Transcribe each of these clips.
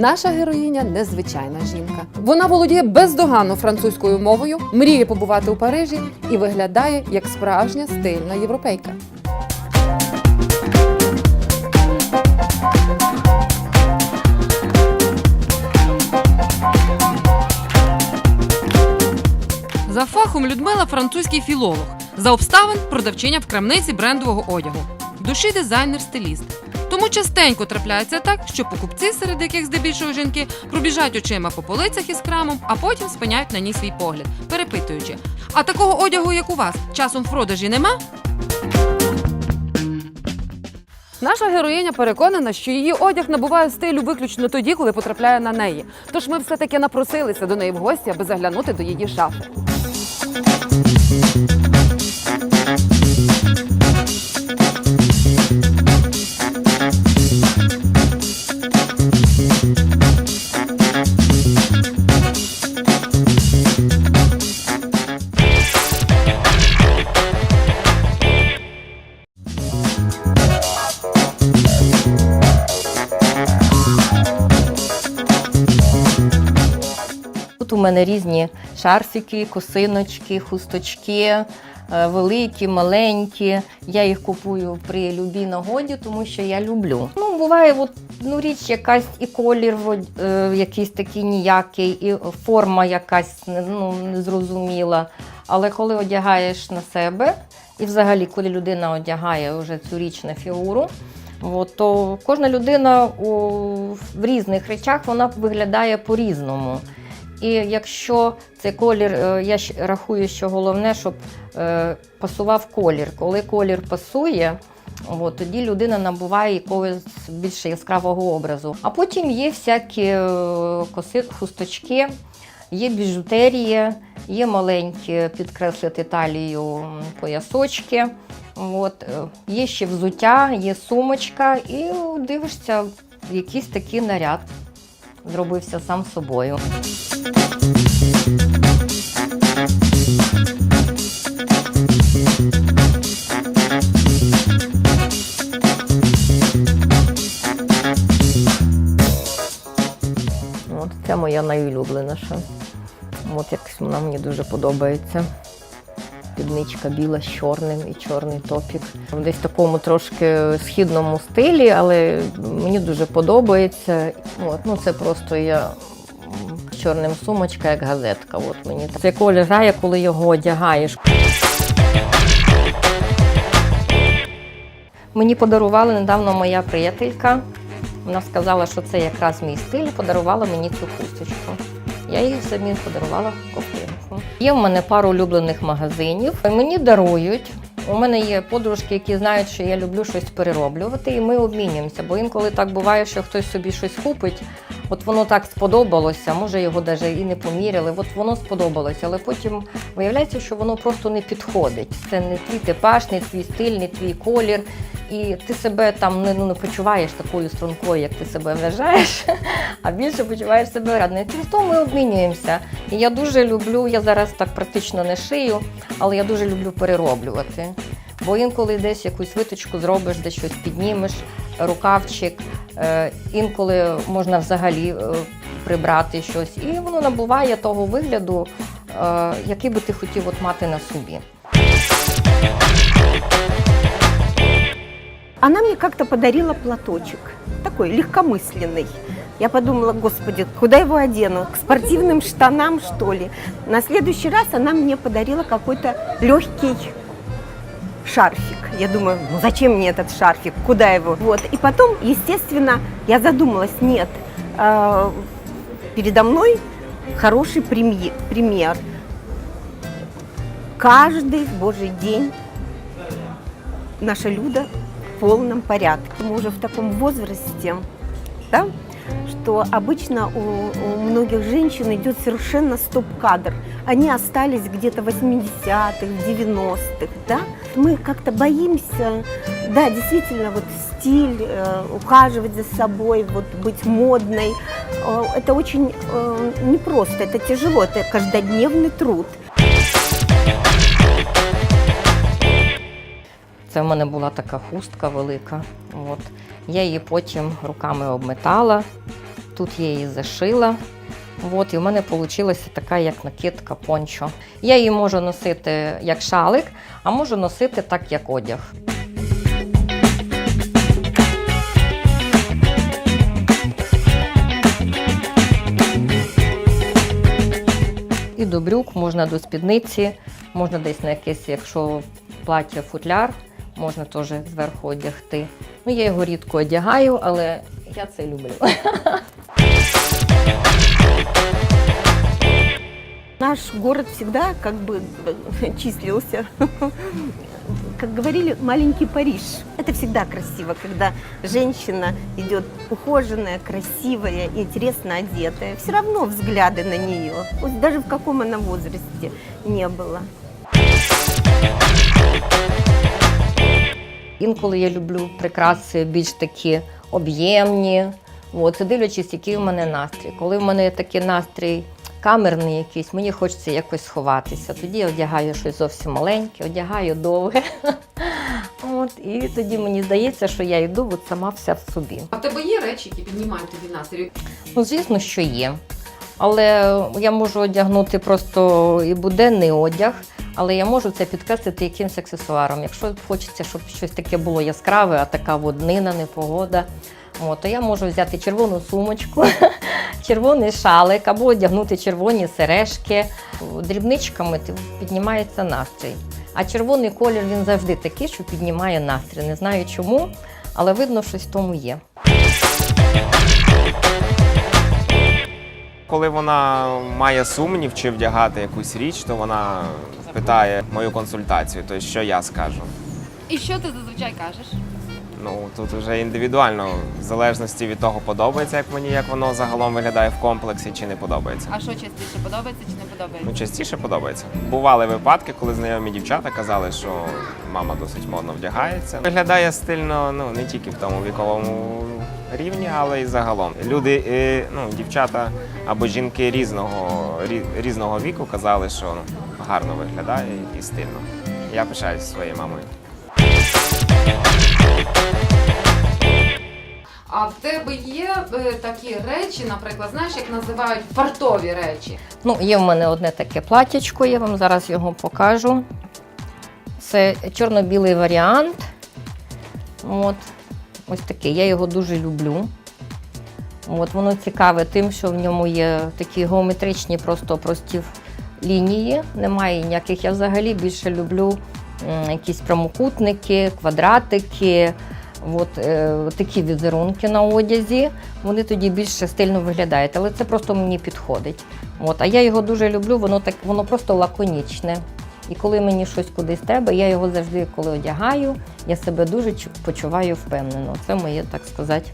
Наша героїня незвичайна жінка. Вона володіє бездоганно французькою мовою, мріє побувати у Парижі і виглядає як справжня стильна європейка. За фахом Людмила французький філолог. За обставин продавчиня в крамниці брендового одягу. Душі дизайнер-стиліст. Тому частенько трапляється так, що покупці, серед яких здебільшого жінки, пробіжать очима по полицях із крамом, а потім спиняють на ній свій погляд, перепитуючи: а такого одягу, як у вас, часом в продажі нема? Наша героїня переконана, що її одяг набуває стилю виключно тоді, коли потрапляє на неї. Тож ми все-таки напросилися до неї в гості, аби заглянути до її шафи. Тут у мене різні шарфіки, косиночки, хусточки, е, великі, маленькі. Я їх купую при любій нагоді, тому що я люблю. Ну, буває, от, ну, річ якась і колір е, якийсь такий ніякий, і форма якась ну, незрозуміла. Але коли одягаєш на себе, і взагалі, коли людина одягає вже цю річ на фігуру, От, то кожна людина у, в різних речах вона виглядає по-різному. І якщо цей колір, е, я рахую, що головне, щоб е, пасував колір. Коли колір пасує, от, тоді людина набуває якогось більш яскравого образу. А потім є всякі е, коси, хусточки, є біжутерія, є маленькі підкреслити талію поясочки. От, є ще взуття, є сумочка, і дивишся, якийсь такий наряд зробився сам собою. Моя найулюбленіша. От якось вона мені дуже подобається. Спідничка біла з чорним і чорний топік. Десь в такому трошки східному стилі, але мені дуже подобається. От, ну це просто я з чорним сумочка, як газетка. От мені. Цей колір грає, коли його одягаєш. Мені подарувала недавно моя приятелька. Вона сказала, що це якраз мій стиль, подарувала мені цю хусточку. Я їй самі подарувала ковтинку. Є в мене пару улюблених магазинів. Мені дарують. У мене є подружки, які знають, що я люблю щось перероблювати, і ми обмінюємося. Бо інколи так буває, що хтось собі щось купить, от воно так сподобалося, може його навіть і не поміряли, от воно сподобалося, але потім виявляється, що воно просто не підходить. Це не твій типаж, не твій стиль, не твій колір. І ти себе там не, ну, не почуваєш такою стрункою, як ти себе вважаєш, а більше почуваєш себе радною. Через то ми обмінюємося. І я дуже люблю, я зараз так практично не шию, але я дуже люблю перероблювати. Бо інколи десь якусь виточку зробиш, десь щось піднімеш, рукавчик, е, інколи можна взагалі е, прибрати щось. І воно набуває того вигляду, е, який би ти хотів от мати на собі. Она мне как-то подарила платочек, такой легкомысленный. Я подумала, господи, куда его одену? К спортивным штанам, что ли? На следующий раз она мне подарила какой-то легкий шарфик. Я думаю, ну зачем мне этот шарфик? Куда его? Вот. И потом, естественно, я задумалась, нет, э, передо мной хороший пример. пример. Каждый божий день наша Люда в полном порядке. Мы уже в таком возрасте, да, что обычно у, у многих женщин идет совершенно стоп-кадр. Они остались где-то в 80-х, 90-х, да. Мы как-то боимся, да, действительно, вот стиль, э, ухаживать за собой, вот быть модной. Э, это очень э, непросто, это тяжело, это каждодневный труд. Це в мене була така хустка велика. От. Я її потім руками обметала, тут я її зашила. От, і в мене вийшла така як накидка пончо. Я її можу носити як шалик, а можу носити так, як одяг. І до брюк, можна до спідниці, можна десь на якесь, якщо плаття футляр, можна теж зверху одягти. Ну, я його рідко одягаю, але я це люблю. Наш город всегда как бы э, числился, как говорили, маленький Париж. Это всегда красиво, когда женщина идет ухоженная, красивая, интересно одетая. Все равно взгляды на нее, пусть даже в каком она возрасте не было. Інколи я люблю прикраси більш такі об'ємні. От, це дивлячись, який у мене настрій. Коли в мене такий настрій камерний якийсь, мені хочеться якось сховатися. Тоді я одягаю щось зовсім маленьке, одягаю довге. От, і тоді мені здається, що я йду от сама вся в собі. А в тебе є речі, які піднімають тобі настрій? Ну, звісно, що є. Але я можу одягнути просто і буденний одяг, але я можу це підкреслити якимось аксесуаром. Якщо хочеться, щоб щось таке було яскраве, а така воднина, непогода, о, то я можу взяти червону сумочку, червоний шалик або одягнути червоні сережки. Дрібничками піднімається настрій. А червоний колір він завжди такий, що піднімає настрій. Не знаю чому, але видно, щось в тому є. Коли вона має сумнів чи вдягати якусь річ, то вона питає мою консультацію, тобто що я скажу. І що ти зазвичай кажеш? Ну тут вже індивідуально, в залежності від того, подобається як мені, як воно загалом виглядає в комплексі, чи не подобається. А що частіше подобається чи не подобається? Ну, частіше подобається. Бували випадки, коли знайомі дівчата казали, що мама досить модно вдягається. Виглядає стильно ну не тільки в тому віковому рівні, але й загалом. Люди, е, ну, дівчата або жінки різного, різного віку казали, що ну, гарно виглядає і стильно. Я пишаюся своєю мамою. А в тебе є е, такі речі, наприклад, знаєш, як називають фартові речі. Ну, є в мене одне таке платячко, я вам зараз його покажу. Це чорно-білий варіант. От. Ось такий. Я його дуже люблю. От, воно цікаве тим, що в ньому є такі геометричні, просто прості лінії. Немає ніяких. Я взагалі більше люблю якісь прямокутники, квадратики. От, е, такі візерунки на одязі, вони тоді більше стильно виглядають, але це просто мені підходить. От, а я його дуже люблю, воно так воно просто лаконічне. І коли мені щось кудись треба, я його завжди, коли одягаю, я себе дуже чу- почуваю впевнено. Це моє, так сказати,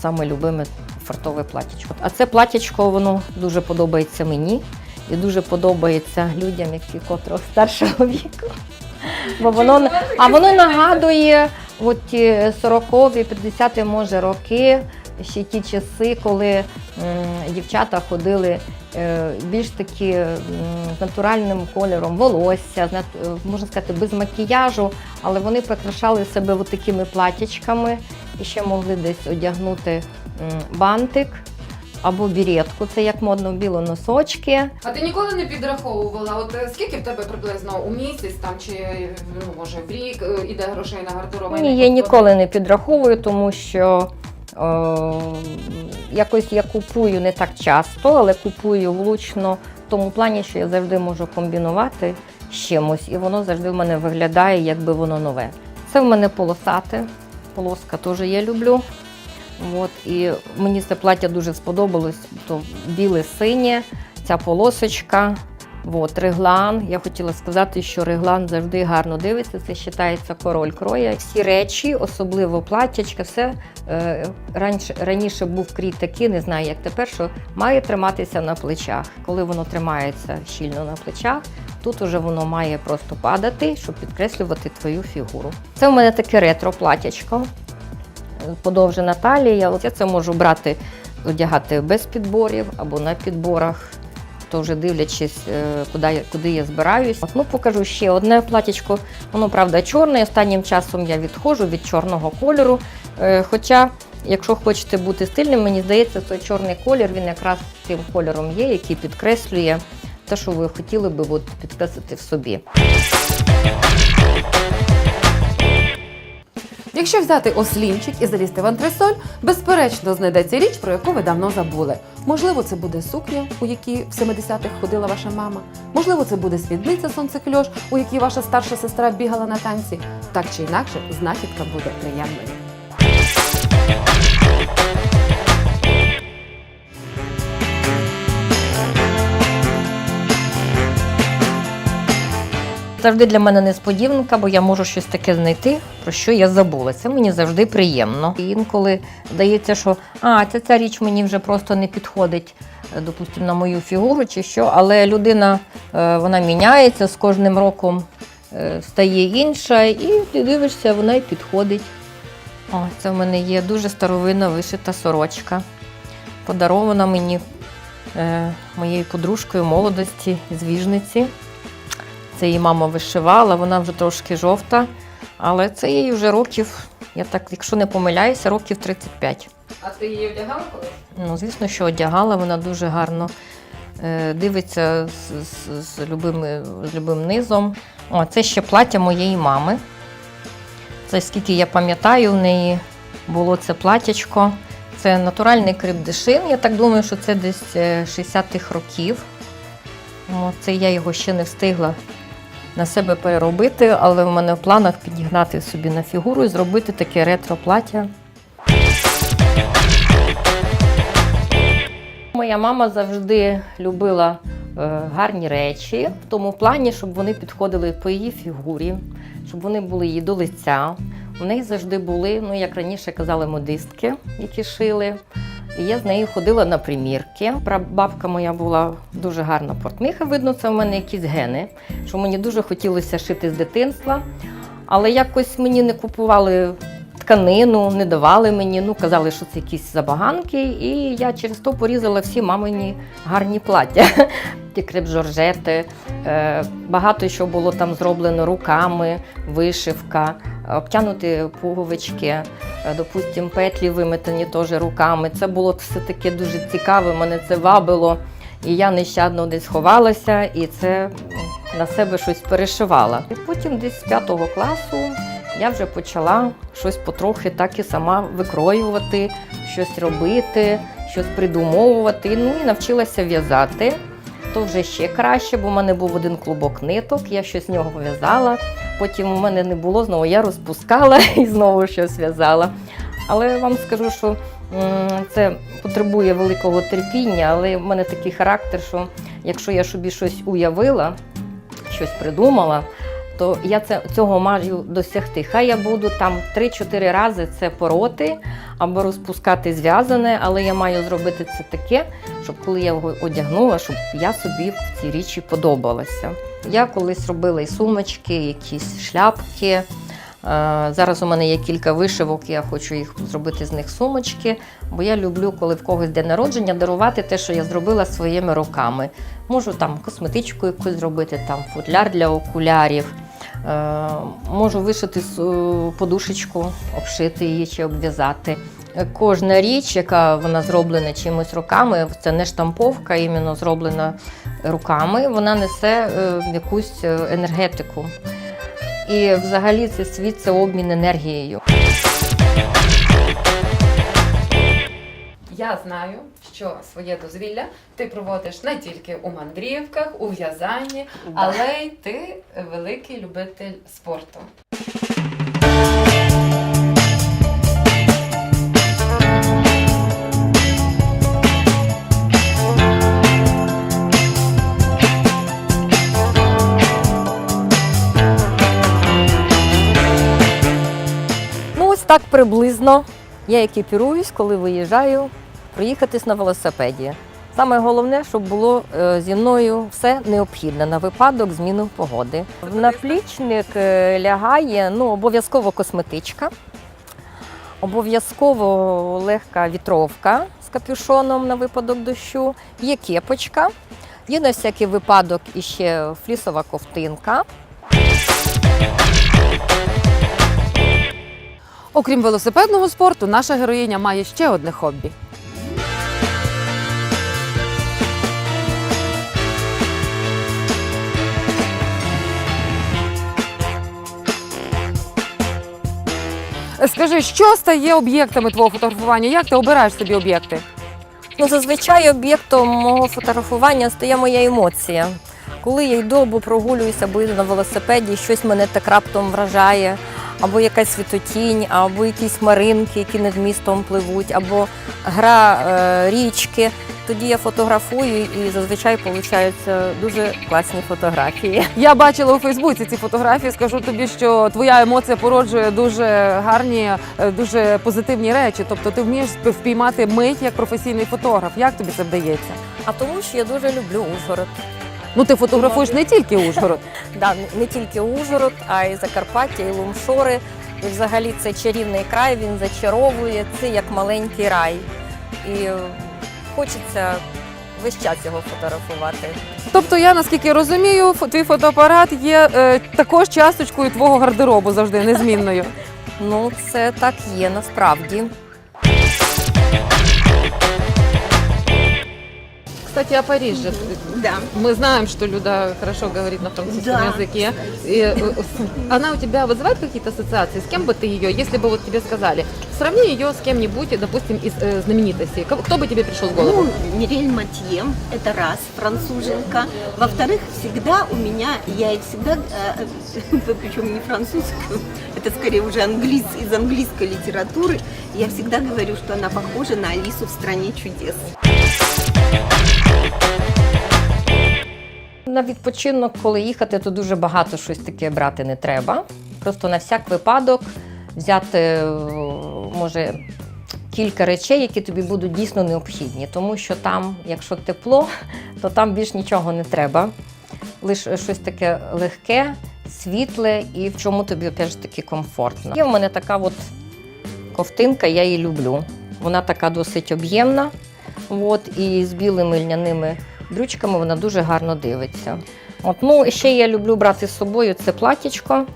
саме любиме фартове платічко. А це платічко, воно дуже подобається мені і дуже подобається людям, які котрого старшого віку. Бо воно, а воно нагадує от ті 40-ві, 50-ті, може, роки, ще ті часи, коли дівчата ходили е, більш такі з натуральним кольором волосся, е, можна сказати, без макіяжу, але вони прикрашали себе такими платячками і ще могли десь одягнути бантик або біретку. Це як модно біло носочки. А ти ніколи не підраховувала, от е, скільки в тебе приблизно у місяць там чи ну може в рік іде грошей на гардероб? Ні, я ніколи не підраховую, тому що якось я купую не так часто, але купую влучно в тому плані, що я завжди можу комбінувати з чимось, і воно завжди в мене виглядає, якби воно нове. Це в мене полосате, полоска теж я люблю. От, і мені це плаття дуже сподобалось, то біле синє, ця полосочка. От, реглан. Я хотіла сказати, що реглан завжди гарно дивиться. Це вважається король кроя. Всі речі, особливо платтячка, все е, раніше, раніше був крій такий, не знаю, як тепер, що має триматися на плечах. Коли воно тримається щільно на плечах, тут уже воно має просто падати, щоб підкреслювати твою фігуру. Це в мене таке ретро платтячко. Подовжена талія. Я це можу брати, одягати без підборів або на підборах. Хто вже дивлячись, е, куди, куди я збираюсь. Ну, покажу ще одне платічко. Воно, правда, чорне. Останнім часом я відходжу від чорного кольору. Е, Хоча, якщо хочете бути стильним, мені здається, той чорний колір він якраз тим кольором є, який підкреслює те, що ви хотіли би от, підкреслити в собі. Якщо взяти ослінчик і залізти в антресоль, безперечно знайдеться річ, про яку ви давно забули. Можливо, це буде сукня, у якій в 70-х ходила ваша мама. Можливо, це буде спідниця сонцекльош, у якій ваша старша сестра бігала на танці. Так чи інакше, знахідка буде приємною. Завжди для мене несподіванка, бо я можу щось таке знайти, про що я забула. Це мені завжди приємно. І інколи здається, що а, ця, ця річ мені вже просто не підходить, допустимо, на мою фігуру чи що. Але людина е, вона міняється з кожним роком, е, стає інша, і ти дивишся, вона й підходить. О, це в мене є дуже старовинна вишита сорочка. Подарована мені е, моєю подружкою молодості з Віжниці. Це її мама вишивала, вона вже трошки жовта, але це їй вже років, я так, якщо не помиляюся, років 35. А ти її одягала колись? Ну, звісно, що одягала, вона дуже гарно е, дивиться з, з, з, любим, з любим низом. О, це ще плаття моєї мами. Це скільки я пам'ятаю, в неї було це платячко. Це натуральний крепдешин. Я так думаю, що це десь е, 60-х років. О, це я його ще не встигла на себе переробити, але в мене в планах підігнати собі на фігуру і зробити таке ретро плаття. Моя мама завжди любила е, гарні речі в тому плані, щоб вони підходили по її фігурі, щоб вони були їй до лиця. У неї завжди були, ну як раніше казали, модистки, які шили. І я з нею ходила на примірки. Прабабка моя була дуже гарна портниха. Видно, це в мене якісь гени, що мені дуже хотілося шити з дитинства. Але якось мені не купували тканину, не давали мені. Ну, казали, що це якісь забаганки. І я через то порізала всі мамині гарні плаття. Ті креп-жоржети. Е, Багато що було там зроблено руками, вишивка, обтянуті пуговички, е, допустим, петлі виметані теж руками. Це було все таке дуже цікаве, мене це вабило. І я нещадно десь ховалася і це на себе щось перешивала. І потім десь з п'ятого класу я вже почала щось потрохи так і сама викроювати, щось робити, щось придумовувати. Ну і навчилася в'язати. То вже ще краще, бо в мене був один клубок ниток, я щось з нього в'язала. Потім у мене не було, знову я розпускала і знову щось в'язала. Але вам скажу, що це потребує великого терпіння, але в мене такий характер, що якщо я собі щось уявила, щось придумала, то я це, цього маю досягти. Хай я буду там 3-4 рази це пороти або розпускати зв'язане, але я маю зробити це таке, щоб коли я його одягнула, щоб я собі в цій річі подобалася. Я колись робила і сумочки, якісь шляпки. Е, Зараз у мене є кілька вишивок, я хочу їх зробити з них сумочки, бо я люблю, коли в когось день народження, дарувати те, що я зробила своїми руками. Можу там косметичку якусь зробити, там футляр для окулярів. Е, Можу вишити е, подушечку, обшити її чи обв'язати. Кожна річ, яка вона зроблена чимось руками, це не штамповка, іменно зроблена руками, вона несе е, якусь енергетику. І взагалі цей світ це обмін енергією. Я знаю, що своє дозвілля ти проводиш не тільки у мандрівках, у в'язанні, але й ти великий любитель спорту. Ну, ось так приблизно я екіпіруюсь, коли виїжджаю проїхатись на велосипеді. Саме головне, щоб було е, зі мною все необхідне на випадок зміни погоди. В наплічник е, лягає ну, обов'язково косметичка, обов'язково легка вітровка з капюшоном на випадок дощу, є кепочка. Є на всякий випадок іще флісова ковтинка. Окрім велосипедного спорту, наша героїня має ще одне хобі. Скажи, що стає об'єктами твого фотографування? Як ти обираєш собі об'єкти? Ну, зазвичай об'єктом мого фотографування стає моя емоція. Коли я йду або прогулююся, або йду на велосипеді, щось мене так раптом вражає, або якась світотінь, або якісь маринки, які над містом пливуть, або гра е, річки. Тоді я фотографую і зазвичай получаються дуже класні фотографії. Я бачила у Фейсбуці ці фотографії. Скажу тобі, що твоя емоція породжує дуже гарні, е, дуже позитивні речі. Тобто ти вмієш впіймати мить як професійний фотограф. Як тобі це вдається? А тому що я дуже люблю Ужгород. Ну ти фотографуєш не тільки Ужгород. Да, не тільки Ужгород, а й Закарпаття, і Лумшори. І взагалі це чарівний край, він зачаровує, це як маленький рай. І хочеться весь час його фотографувати. Тобто, я наскільки розумію, фо- твій фотоапарат є е, також часточкою твого гардеробу завжди незмінною. Ну, це так є насправді. Кстати, о Париже. Да. Мы знаем, что Люда хорошо говорит на французском Да. языке. И, э, э, она у тебя вызывает какие-то ассоциации? С кем бы ты ее, если бы вот тебе сказали, сравни ее с кем-нибудь, допустим, из э, знаменитостей. Кого- Кто бы тебе пришел в голову? Ну, Мирель Матье, это раз, француженка. Во-вторых, всегда у меня, я и всегда, э, причем не французскую, это скорее уже английс, из английской литературы, я всегда говорю, что она похожа на Алису в «Стране чудес». На відпочинок, коли їхати, то дуже багато щось таке брати не треба. Просто на всяк випадок взяти, е, може, кілька речей, які тобі будуть дійсно необхідні. Тому що там, якщо тепло, то там більш нічого не треба. Лише щось таке легке, світле і в чому тобі опять ж таки комфортно. Є в мене така от ковтинка, я її люблю. Вона така досить об'ємна. От, і з білими льняними брючками вона дуже гарно дивиться. От, ну, ще я люблю брати з собою це платічко.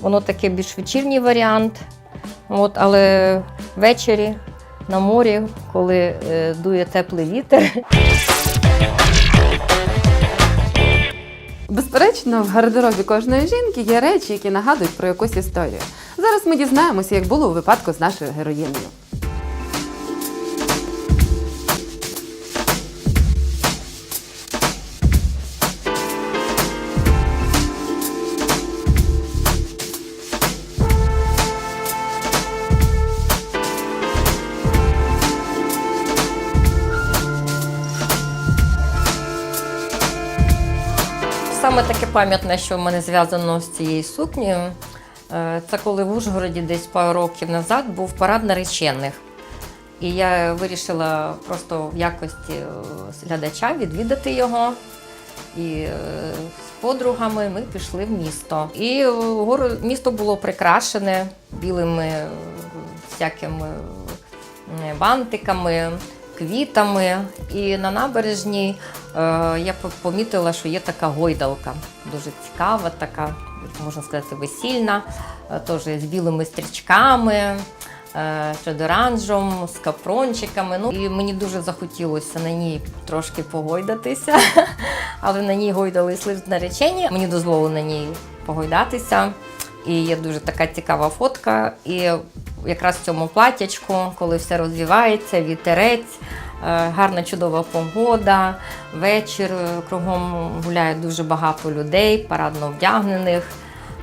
Воно таке більш вечірній варіант. От, але ввечері на морі, коли е, дує теплий вітер, Безперечно, в гардеробі кожної жінки є речі, які нагадують про якусь історію. Зараз ми дізнаємося, як було у випадку з нашою героїнею. Саме таке пам'ятне, що в мене зв'язано з цією сукнею, е, це коли в Ужгороді десь пару років назад був парад наречених. І я вирішила просто в якості е, глядача відвідати його. І е, з подругами ми пішли в місто. І місто було прикрашене білими всякими бантиками, квітами. І на набережній е, я помітила, що є така гойдалка, дуже цікава, така, можна сказати, весільна, е, теж з білими стрічками. е, Шедоранжем, з капрончиками. Ну і мені дуже захотілося на ній трошки погойдатися, але на ній гойдались лист наречені. Мені дозволили на ній погойдатися. І є дуже така цікава фотка. І якраз в цьому платячку, коли все розвивається, вітерець, е, гарна чудова погода, вечір е, кругом гуляє дуже багато людей, парадно вдягнених.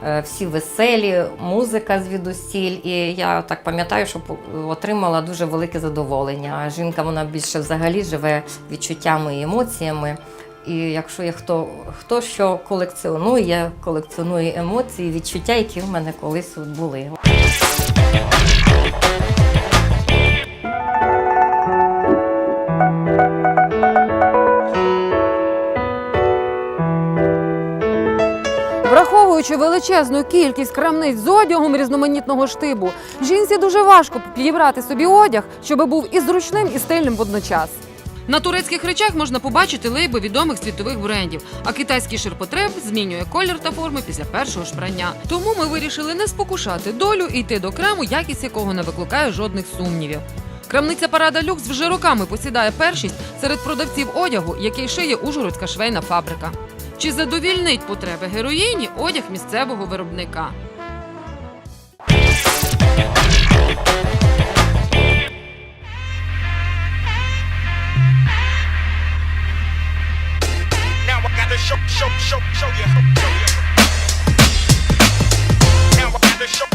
е, Всі веселі, музика звідусіль. І я так пам'ятаю, що отримала дуже велике задоволення. Жінка вона більше взагалі живе відчуттями і емоціями. І якщо є хто, хто що колекціонує, я колекціоную емоції, відчуття, які в мене колись були. Враховуючи величезну кількість крамниць з одягом різноманітного штибу, жінці дуже важко підібрати собі одяг, щоб був і зручним, і стильним водночас. На турецьких речах можна побачити лейби відомих світових брендів, а китайський ширпотреб змінює колір та форми після першого ж прання. Тому ми вирішили не спокушати долю і йти до крему, якість якого не викликає жодних сумнівів. Крамниця Парада Люкс вже роками посідає першість серед продавців одягу, який шиє Ужгородська швейна фабрика. Чи задовільнить потреби героїні одяг місцевого виробника? Show, show, show, show you. Show you. Now I gotta show.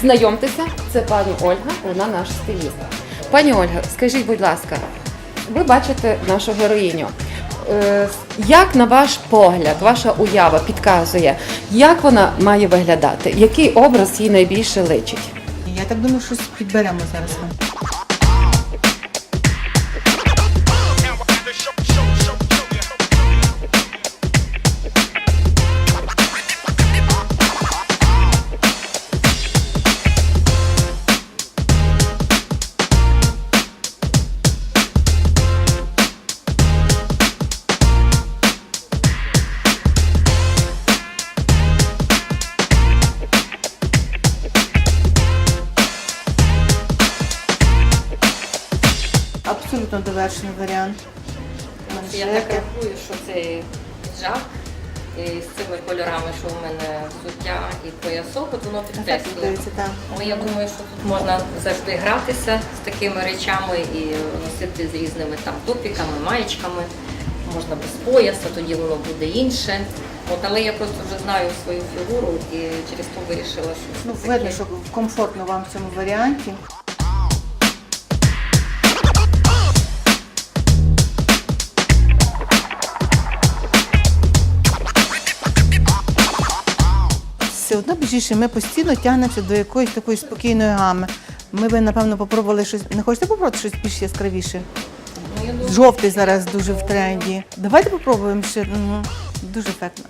Знайомтеся, це пані Ольга, вона наш стиліст. Пані Ольга, скажіть, будь ласка, ви бачите нашу героїню. Е, Як на ваш погляд, ваша уява підказує, як вона має виглядати? Який образ їй найбільше личить? Я так думаю, щось підберемо зараз. Абсолютно довершений варіант. Я так рахую, що цей і з цими кольорами, що у мене взуття і поясок, от воно підкреслює. віддається. Але я думаю, що тут можна завжди гратися з такими речами і носити з різними там топіками, маєчками. Можна без пояса, тоді воно буде інше. От, але я просто вже знаю свою фігуру і через то вирішила, що Ну, видно, що комфортно вам в цьому варіанті. Все одно більше ми постійно тягнемося до якоїсь такої спокійної гами. Ми би, напевно, попробували щось. Не хочете попробувати щось більш яскравіше? Ну, Жовтий зараз дуже в тренді. Давайте попробуємо ще. Угу. Дуже ефектно.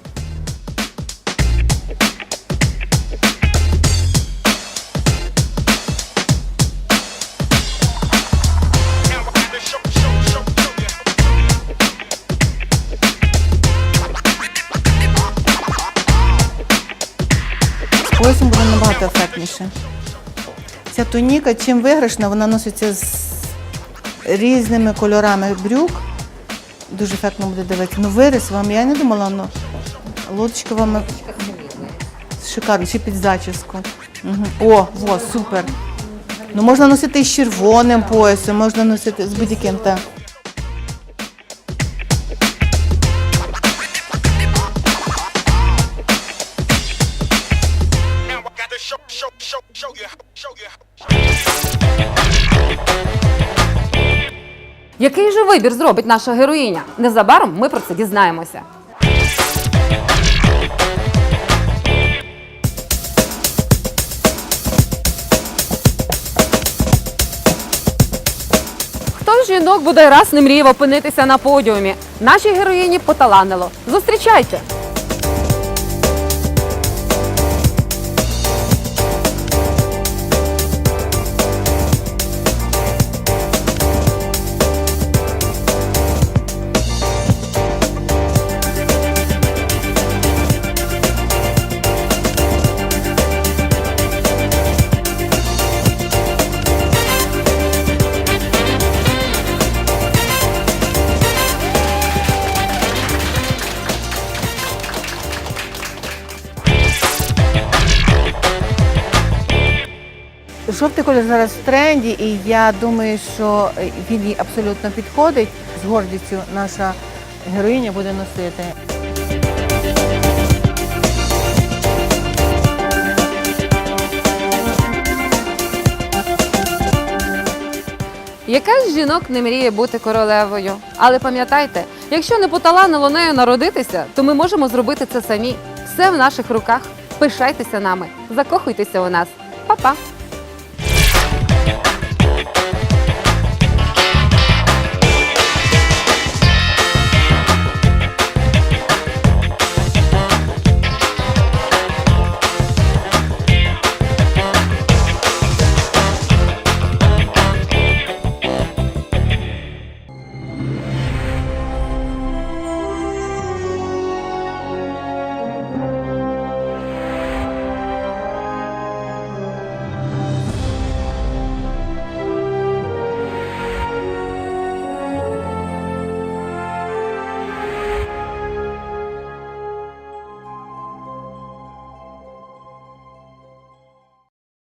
Поясом буде набагато ефектніше. Ця туніка, чим виграшна, вона носиться з різними кольорами брюк. Дуже ефектно буде дивитися. Ну, виріс вам, я не думала, ну, лодочка вам шикарно, ще під зачіску. Угу. О, о, супер. Ну, можна носити з червоним поясом, можна носити з будь-яким. Який же вибір зробить наша героїня? Незабаром ми про це дізнаємося. Хто з жінок буде раз не мріяв опинитися на подіумі? Нашій героїні поталанило. Зустрічайте! Жовтий колір зараз в тренді, і я думаю, що він їй абсолютно підходить. З гордістю наша героїня буде носити. Яка з жінок не мріє бути королевою? Але пам'ятайте, якщо не поталанило нею народитися, то ми можемо зробити це самі. Все в наших руках. Пишайтеся нами, закохуйтеся у нас. Па-па!